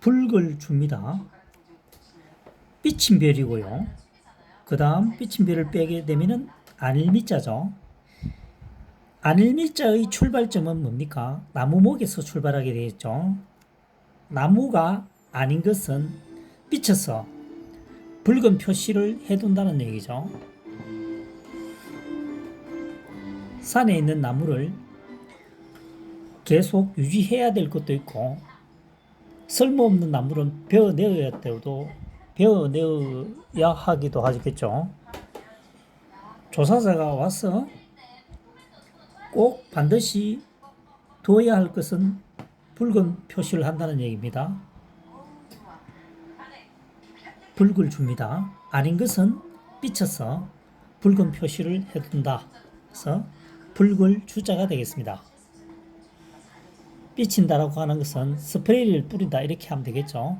붉을 줍니다. 삐침별이고요. 그 다음 삐침별을 빼게 되면은 안일미자죠. 안일미자의 출발점은 뭡니까? 나무목에서 출발하게 되겠죠. 나무가 아닌 것은 삐쳐서 붉은 표시를 해둔다는 얘기죠. 산에 있는 나무를 계속 유지해야 될 것도 있고 쓸모없는 나무는 베어내어야 되도 베어내어야 하기도 하겠죠. 조사자가 와서 꼭 반드시 두어야 할 것은 붉은 표시를 한다는 얘기입니다. 붉을 줍니다. 아닌 것은 삐쳐서 붉은 표시를 해둔다. 그래서 붉을 주자가 되겠습니다. 삐친다라고 하는 것은 스프레이를 뿌린다 이렇게 하면 되겠죠.